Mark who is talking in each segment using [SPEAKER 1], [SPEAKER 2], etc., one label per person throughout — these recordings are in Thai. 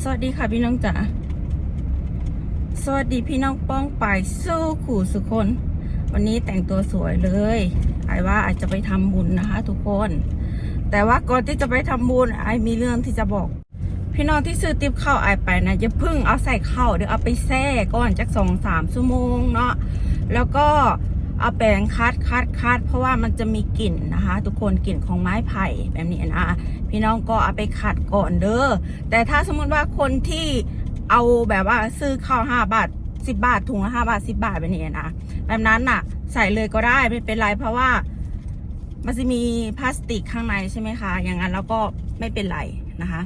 [SPEAKER 1] สวัสดีค่ะพี่น้องจ๋าสวัสดีพี่น้องป้องไปายสู้ขู่สุคน วันนี้แต่งตัวสวยเลยไอว่าอาจจะไปทำบุญนะคะ ทุกคน แต่ว่าก่อนที่จะไปทำบุญไอมีเรื่องที่จะบอก พี่น้องที่ซื้อติ๊บข้าวไอไปนะอย่าพึ่งเอาใส่ข้าวเดี๋ยวเอาไปแช่ก่อนจักสองสามชั่วโมงเนาะแล้วก็ เอาแปรงคัดคัดคัดเพราะว่ามันจะมีกลิ่นนะคะ ทุกคนกลิ่นของไม้ไผ่แบบนี้นะพี่น้องก็เอาไปขัดก่อนเด้อแต่ถ้าสมมติว่าคนที่เอาแบบว่าซื้อข้าวห้าบาทสิบาทถุงละห้าบาทสิบาทแบบนี้นะแบบนั้นน่ะ ใส่เลยก็ได้ไม่เป็นไรเพราะว่ามันจะมีพลาสติกข้างในใช่ไหมคะ อย่างนั้นแล้วก็ไม่เป็นไรนะคะ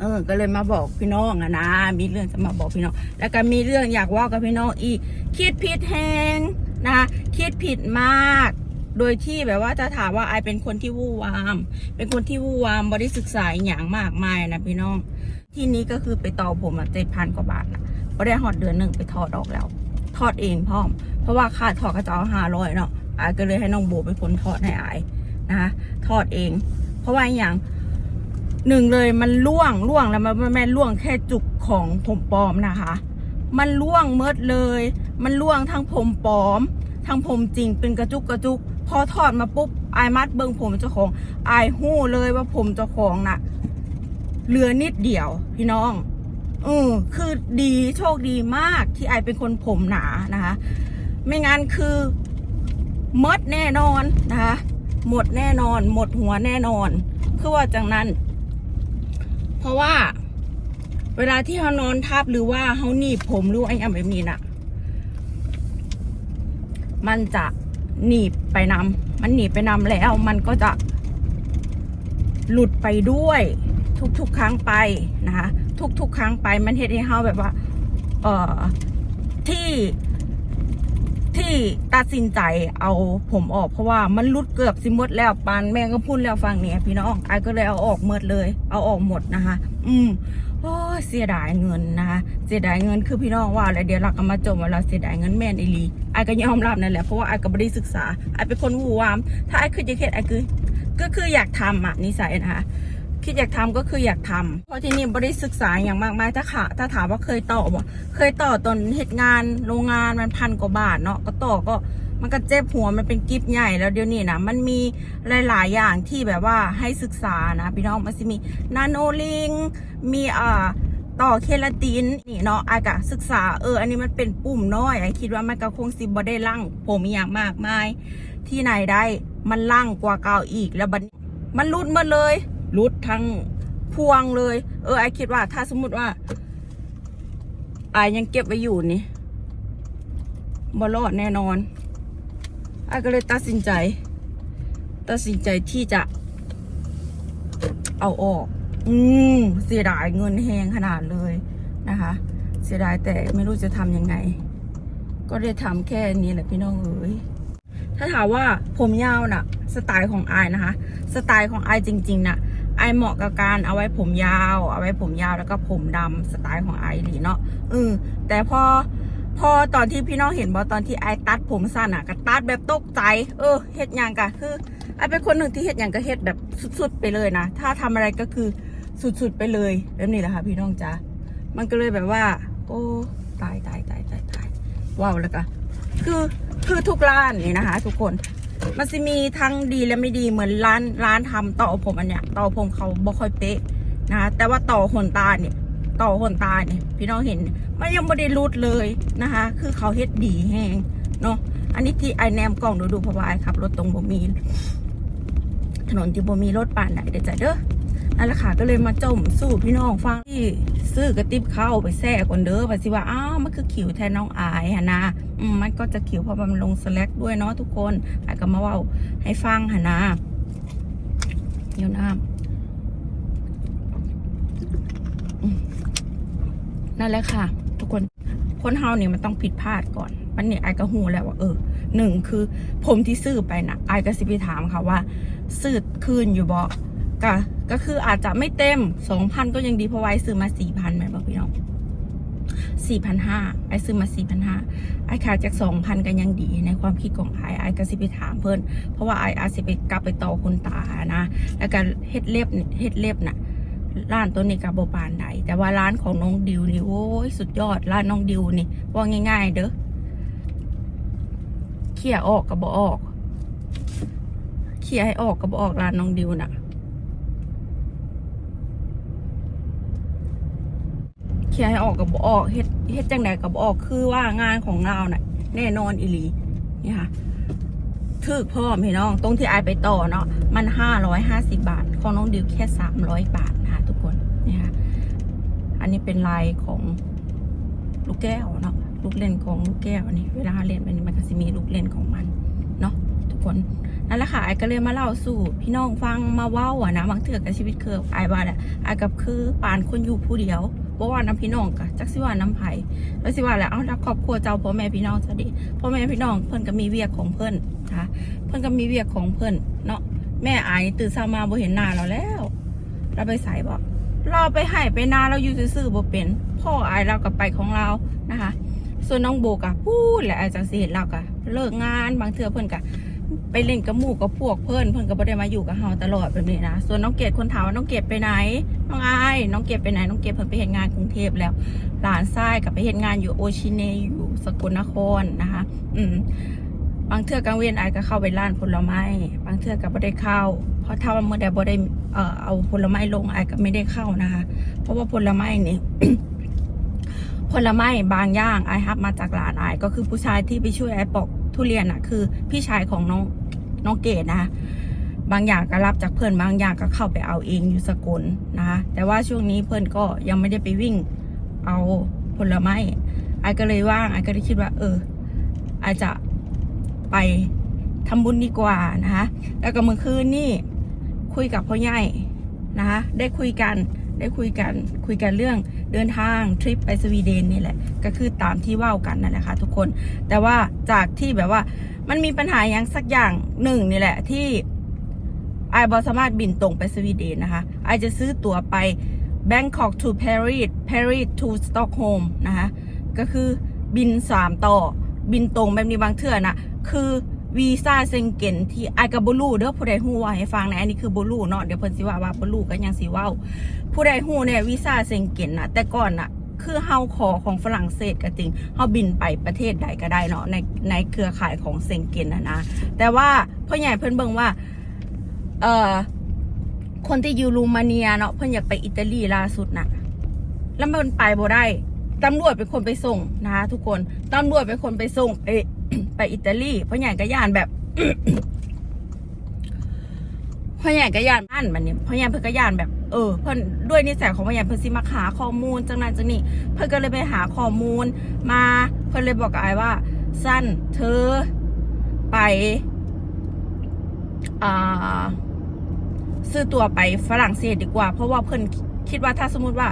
[SPEAKER 1] เออ ก็เลยมาบอกพี่น้องอะนะ มีเรื่องจะมาบอกพี่น้อง แล้วก็มีเรื่องอยากว่ากับพี่น้องอีก คิดผิดแหง นะคะคิดผิดมาก โดยที่แบบว่าจะถามว่าไอเป็นคนที่วู่วาม เป็นคนที่วู่วามบริศึกษาอย่างมากมายนะพี่น้อง ที่นี้ก็คือไปต่อผมอะเจ็ดพันกว่าบาทนะก็ได้หอดเดือนหนึ่งไปถอดออกแล้วทอดเองพร้อม เพราะว่าค่าถอดกระเจ้าห้าร้อยเนาะไอายก็เลยให้น้องโบเป็นคนทอดให้ไอายนะคะทอดเอง เพราะว่าอย่างหนึ่งเลยมันล่วงล่วงแล้วมันไม่แม่นล่วงแค่จุกของผมปลอมนะคะ มันล่วงเมิดเลย มันล่วงทั้งผมปลอม ทั้งผมจริงเป็นกระจุกกระจุก พอถอดมาปุ๊บอายมัดเบิงผมเจ้าของอายหู้เลยว่าผมเจ้าของน่ะเหลือนิดเดียว พี่น้องเออคือดีโชคดีมากที่ไอายเป็นคนผมหนานะคะ ไม่งั้นคือหมดแน่นอนนะคะหมดแน่นอน หมดหัวแน่นอน คือว่าจังนั้น เพราะว่า เวลาที่เขานอนทับหรือว่าเขาหนีบผมหรือไอ้อย่างแบบนี้น่ะ มันจะหนีบไปนำมันหนีบไปนำแล้ว มันก็จะหลุดไปด้วยทุกๆครั้งไปนะคะทุกๆครั้งไปมันเฮ็ดให้เฮาแบบว่า เอ่อที่ที่ตัดสินใจเอาผมออกเพราะว่ามันรุดเกือบสิมดแล้วปานแม่งก็พูดแล้วฟังเนี่ยพี่น้องไอ้ก็เลยเอาออกหมดเลย เอาออกหมดนะคะ อืม ยเสียดายเงินนะคะเสียดายเงินคือพี่น้องว่าแล้วเดี๋ยวเราก็มาจมว่าเราเสียดายเงินแม่นอีลีไอ้ก็ยอมรับนั่นแหละเพราะว่าไอ้ก็ไม่ได้ศึกษาไอ้เป็นคนวูวาม ถ้าไอ้คือจะเฮ็ดไอ้คือก็คืออยากทำอะนิสัยนะคะคิดอยากทำก็คืออยากทำเพราะที่นี่ไม่ได้ศึกษาอย่างมากมายถ้าขาถ้าถามว่าเคยต่อบ่เคยต่อตอนเหตุงานโรงงานมันพันกว่าบาทเนาะก็ต่อก็มันก็เจ็บหัวมันเป็นกิฟใหญ่แล้วเดี๋ยวนี้นะมันมีหลาย ๆ อย่างที่แบบว่าให้ศึกษานะ พี่น้องมันจะมีนาโนลิงมีอ่า ต่อเคลาตินนี่เนาะอากะศึกษาเอออันนี้มันเป็นปุ่มน้อยไอคิดว่ามันก็คงสิบ่ได้ลั่งผมอย่างมากมาย ที่ไหนได้มันลั่งกว่าเก่าอีกแล้วบันมันรุดมาเลยรุดทั้งพวงเลย เออไอคิดว่าถ้าสมมติว่าไอยังเก็บไว้อยู่นี่บ่รอดแน่นอนไอ้ก็เลยตัดสินใจ ตัดสินใจที่จะเอาออก อืมเสียดายเงินแหงขนาดเลยนะคะ เสียดายแต่ไม่รู้จะทำยังไง ก็ได้ทำแค่นี้แหละพี่น้องเอ๋ยถ้าถามว่าผมยาวน่ะ สไตล์ของไอายนะคะ สไตล์ของไอายจริง ๆน่ะไอายเหมาะกับการเอาไว้ผมยาว เอาไว้ผมยาวแล้วก็ผมดำสไตล์ของไอายหลีเนาะเออแต่พอพอตอนที่พี่น้องเห็นบอตอนที่ไอ้ตัดผมสั้นอะก็ตัดแบบตกใจ เออเฮ็ดยังกะคือไอ้เป็นคนหนึ่งที่เฮ็ดยังก็เฮ็ดแบบสุดๆไปเลยนะ ถ้าทำอะไรก็คือ สุดๆไปเลยแบบนี้แหละค่ะ พี่น้องจ้ามันก็เลยแบบว่า โอ้ตายตายตายตายตายว้าวแล้วก็คือคือทุกร้านนี่นะคะ ทุกคนมันจะมีทั้งดีและไม่ดีเหมือนร้านร้านทำต่อผมอันเนี้ยต่อผมเขาบ่ค่อยเป๊ะนะคะแต่ว่าต่อขนตาเนี่ย ต่อขนตาเนี่ย พี่น้องเห็นมันยังไม่ได้รูดเลยนะคะ คือเขาเฮ็ดดีแห้งเนาะอันนี้ที่ไอแนมกล้องดูดูเพราะว่าไอขับรถตรงบ่มีถนนที่บ่มีรถป่านไหนเด้อจ้ะเด้อ นั่นแหละค่ะก็เลยมาจมสู่พี่น้องฟังที่ซื้อกระติบเข้าไปแซ่ก่อนเด้อไปสิว่าอ้าวมันคือขิวแทนน้องอายฮะนะมันก็จะขิวเพราะมันลงสแลกด้วยเนาะทุกคนไอก็มาว่าให้ฟังฮะนะเดี๋ยวน้ำนั่นแหละค่ะ ทุกคนคนเฮาเนี่ยมันต้องผิดพลาดก่อนมันเนี่ยไอ้ก็หูแล้วว่าเออหนึ่งคือผมที่ซื้อไปนะไอ้ก็สิไปถามเขาว่าซื้อคืนอยู่บ่ ก็ก็คืออาจจะไม่เต็มสองพันก็ยังดีเพราะว่าไอ้ซื้อมาสี่พันไหมบอกพี่น้องสี่พันห้าไอซื้อมาสี่พันห้าไอขาดจากสองพันก็ยังดีในความคิดของไอไอก็สิไปถามเพิ่นเพราะว่าไออาจสิไปกลับไปต่อคนตานะแล้วก็เฮ็ดเล็บเฮ็ดเล็บน่ะร้านตัวนี้กับโบปานใดแต่ว่าร้านของน้องดิวนี่โอ้ยสุดยอดร้านน้องดิวนี่ว่าง่าย ๆ เด้อเขี่ยออกกับบออกเขี่ยให้ออกกับบออกร้านน้องดิวน่ะ เขี่ยให้ออกกับบออกเฮ็ดเฮ็ดจังไดกับบออกคือว่างานของเราน่ะ แน่นอนอีหลีนี่ค่ะถึกพ่อพี่น้อง ตรงที่ไอไปต่อเนาะมันห้าร้อยห้าสิบาท ของน้องดิวแค่สามร้อยบาทนะคะทุกคนนี่ค่ะอันนี้เป็นลายของลูกแก้วเนาะลูกเล่นของลูกแก้วนี่เวลาเล่นมันมันก็จะมีลูกเล่นของมันเนาะทุกคนนั่นแหละค่ะไอก็เลยมาเล่าสู่พี่น้องฟังมาเว้าอะนะบางเถื่อกับชีวิตเคือไอ้าแหละไอกับคือปานคนอยู่ผู้เดียว บ่ว่าน้ำพี่น้องกะจักสิว่าน้ำไผ่แล้วสิว่าแหละเอาแล้วครอบครัวเจ้าพ่อแม่พี่น้องจะดีพ่อแม่พี่น้องเพิ่นก็มีเวียกของเพิ่นนะคะเพิ่นก็มีเวียกของเพิ่นเนาะแม่ไอ้ตื่นเช้ามาบ่เห็นหน้าเราแล้ว เราไปใส่บ่เราไปให้ไปนาเราอยู่ซื่อๆบ่เป็น พ่ออายเรากับไปของเรานะคะ ส่วนน้องโบกะพูดแหละอาจารย์เสียเรากะเลิกงานบางเทื่อเพิ่นกะ ไปเล่นกับหมู่กับพวกเพิ่อนเพิ่อนก็บ่ได้มาอยู่กับเฮาตลอดแบบนี้นะส่วนน้องเกดคนถามว่าน้องเกดไปไหน น้องอายน้องเกดไปไหนน้องเกดเพิ่นไปเฮ็ดงานกรุงเทพแล้ว หลานทรายกับไปเฮ็ดงานอยู่โอชิเนอยู่สกลนครนะคะ อืมบางเทื่อกลางเวียนไอก็เข้าไปร้านผลไม้บางเทื่อก็บ่ได้เข้า เพราะถ้าว่าเมื่อใดบ่ได้เอ่อเอาผลไม้ลงไอก็ไม่ได้เข้านะคะ เพราะว่าผลไม้นี่ผลไม้บางอย่างไอฮับมาจากหลานไอก็คือผู้ชายที่ไปช่วยไอปอก ทุเรียนอะคือพี่ชายของน้องน้องเกดนะคะบางอย่างก็รับจากเพื่อนบางอย่างก็เข้าไปเอาเองอยู่สกลนะคะแต่ว่าช่วงนี้เพื่อนก็ยังไม่ได้ไปวิ่งเอาผลไม้ไอก็เลยว่างไอก็เลยคิดว่า เออไอจจะไปทำบุญดีกว่านะคะแล้วก็เมื่อคืนนี่คุยกับพ่อใหญ่นะคะได้คุยกัน ได้คุยกันคุยกันเรื่องเดินทางทริปไปสวีเดนนี่แหละ ก็คือตามที่ว่ากันนั่นแหละค่ะทุกคน แต่ว่าจากที่แบบว่ามันมีปัญหาอย่างสักอย่างหนึ่งนี่แหละที่ไอบอสามารถบินตรงไปสวีเดนนะคะไอจะซื้อตั๋วไป Bangkok to Paris Paris to Stockholm นะคะก็คือบินสามต่อบินตรงแบบนี้บางเทื่อนะคือ วีซ่าเซงเกนที่ไอกับบลูเด้อผู้ใดฮู้ว่าให้ฟังนะอันนี้คือบลูเนาะเดี๋ยวเพิ่นสิว่าว่าบลูก็ยังสิว้าผู้ใดฮู้เนี่ยวีซ่าเซงเกนนะแต่ก่อนน่ะคือเฮาขอของฝรั่งเศสก็จริงเฮาบินไปประเทศใดก็ได้เนาะในในเครือข่ายของเซงเกนนะนะแต่ว่าพ่อใหญ่เพิ่นเบิ่งว่าเอ่อคนที่อยู่รูมาเนียเนาะเพิ่นอยากไปอิตาลีล่าสุดน่ะแล้วมันไปบ่ได้ตำรวจเป็นคนไปส่งนะคะทุกคนตำรวจเป็นคนไปส่งไป ไปอิตาลีพ่อใหญ่ก็ย่านแบบพ่อใหญ่ก็ย่านอันมันนี่พ่อใหญ่เพิ่นก็ย่านแบบ เออเพิ่นด้วยนิสัยของพ่อใหญ่เพิ่นสิมาหาข้อมูลจังนั้นจังนี้เพิ่นก็เลยไปหาข้อมูล มาเพิ่นเลยบอกกับไอ้ว่า สั้นเธอไปอ่าซื้อตัวไปฝรั่งเศสดีกว่า เพราะว่าเพิ่นคิดว่าถ้าสมมติว่า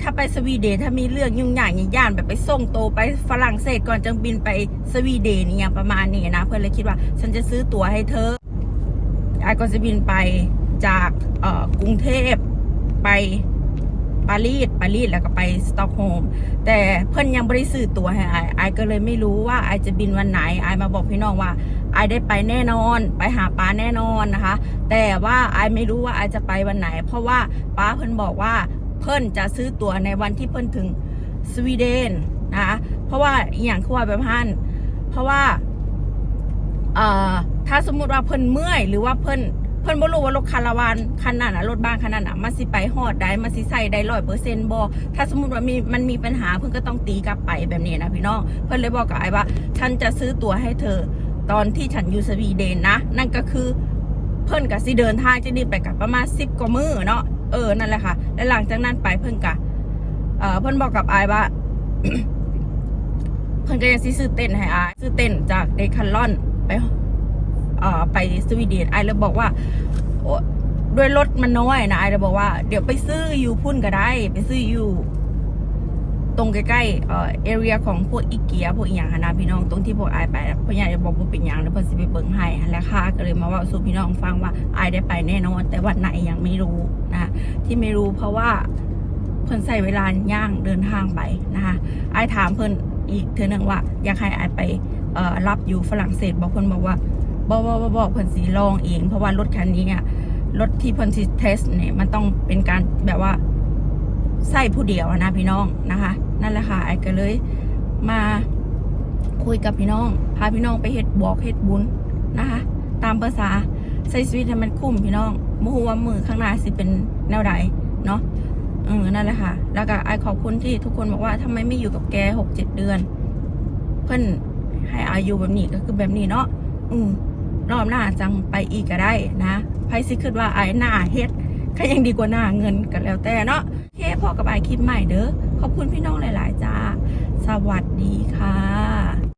[SPEAKER 1] ถ้าไปสวีเดนถ้ามีเรื่องยุ่งยากย่านแบบไปส่งโตไปฝรั่งเศสก่อนจะบินไปสวีเดนเนี่ยประมาณนี้นะ เพื่อนเลยคิดว่า ฉันจะซื้อตั๋วให้เธอไอ้ก็จะบินไปจากเออกรุงเทพไปปารีสปารีสแล้วก็ไปสตอกโฮมแต่เพิ่อนยังไม่ได้ซื้อตั๋วให้ไอ้ไอ้ก็เลยไม่รู้ว่าไอ้จะบินวันไหนไอ้มาบอกพี่น้องว่าไอ้ได้ไปแน่นอน ไปหาป้าแน่นอนนะคะ แต่ว่าไอ้ไม่รู้ว่าไอ้จะไปวันไหน เพราะว่าป้าเพิ่อนบอกว่า เพิ่นจะซื้อตั๋วในวันที่เพิ่นถึงสวีเดนนะเพราะว่าอย่างคือว่าแบบพันเพราะว่าเอ่อถ้าสมมุติว่าเพิ่นเมื่อยหรือว่าเพิ่นเพิ่นบ่รู้ว่ารถคาราวานคันนั้นน่ะรถบ้านคันนั้นน่ะมันสิไปฮอดได้มันสิใส่ได้ร้อยเปอร์เซ็นต์บ่ถ้าสมมุติว่ามีมันมีปัญหาเพิ่นก็ต้องตีกลับไปแบบนี้นะพี่น้องเพิ่นเลยบอกกับไอ้ว่า ฉันจะซื้อตั๋วให้เธอ ตอนที่ฉันอยู่สวีเดนนะ นั่นก็คือเพิ่นกับสิเดินทางจะนี่ไปกับประมาณสิบกว่ามือเนาะ เออนั่นแหละค่ะ และหลังจากนั้นไปเพิ่นกะเอ่อเพิ่นบอกกับอายว่าเพิ่นก็ยังซื้อเต้นให้อายซื้อเต้นจากเดคันลอนไปเอ่อไปสวีเดนอายเลยบอกว่าด้วยรถมันน้อยนะอายเลยบอกว่า เดี๋ยวไปซื้ออยู่พุ่นก็ได้ ไปซื้ออยู่ ตรงใกล้ๆเอ่อเอเรียของพวกอีเกียพวกอีหยังหั้นนะพี่น้องตรงที่พวกไอายไปอะพ่อใหญ่จะบอกว่าเป็นหยังแล้วเพิ่นสิไปเบิ่งให้หั้นแหล้วค่ะก็เลยมาเว่าสู่พี่น้องฟังว่าไอายได้ไปแน่นอน แต่วันไหนยังไม่รู้นะที่ไม่รู้เพราะว่าเพิ่นใส่เวลาย่างเดินทางไปนะคะไอายถามเพิ่นอีกเทื่อนึงว่า อยากให้อายไปเอ่อรับอยู่ฝรั่งเศสบอกเพิ่นบอกว่าบ่บ่บ่บ่เพิ่นสิลองเองเพราะว่ารถคันนี้อะรถที่เพิ่นสิเทสเนี่ยมันต้องเป็นการแบบว่า ใส่ผู้เดียวอะนะพี่น้องนะคะ นั่นแหละค่ะไอ้ก็เลย มาคุยกับพี่น้อง พาพี่น้องไปเฮ็ดบอกเฮ็ดบุญนะคะ ตามภาษาใช้ชีวิตให้มันคุ้มพี่น้องบ่ฮู้ว่ามือข้างหน้าสิเป็นแนวใดเนาะเออนั่นแหละค่ะ แล้วก็ไอ้ขอบคุณที่ทุกคนบอกว่าทำไมไม่อยู่กับแกหกเจ็ดเดือน เพิ่อนให้อายุแบบนี้ก็คือแบบนี้เนาะอืมรอบหน้าจังไปอีกก็ได้นะไพสิคิดว่าไอ้หน้าเฮ็ดก็ยังดีกว่าหน้าเงินกันแล้วแต่เนาะโอเคพอกับไอ้คลิปใหม่เด้อ ขอบคุณพี่น้องหลาย ๆ จ้า สวัสดีค่ะ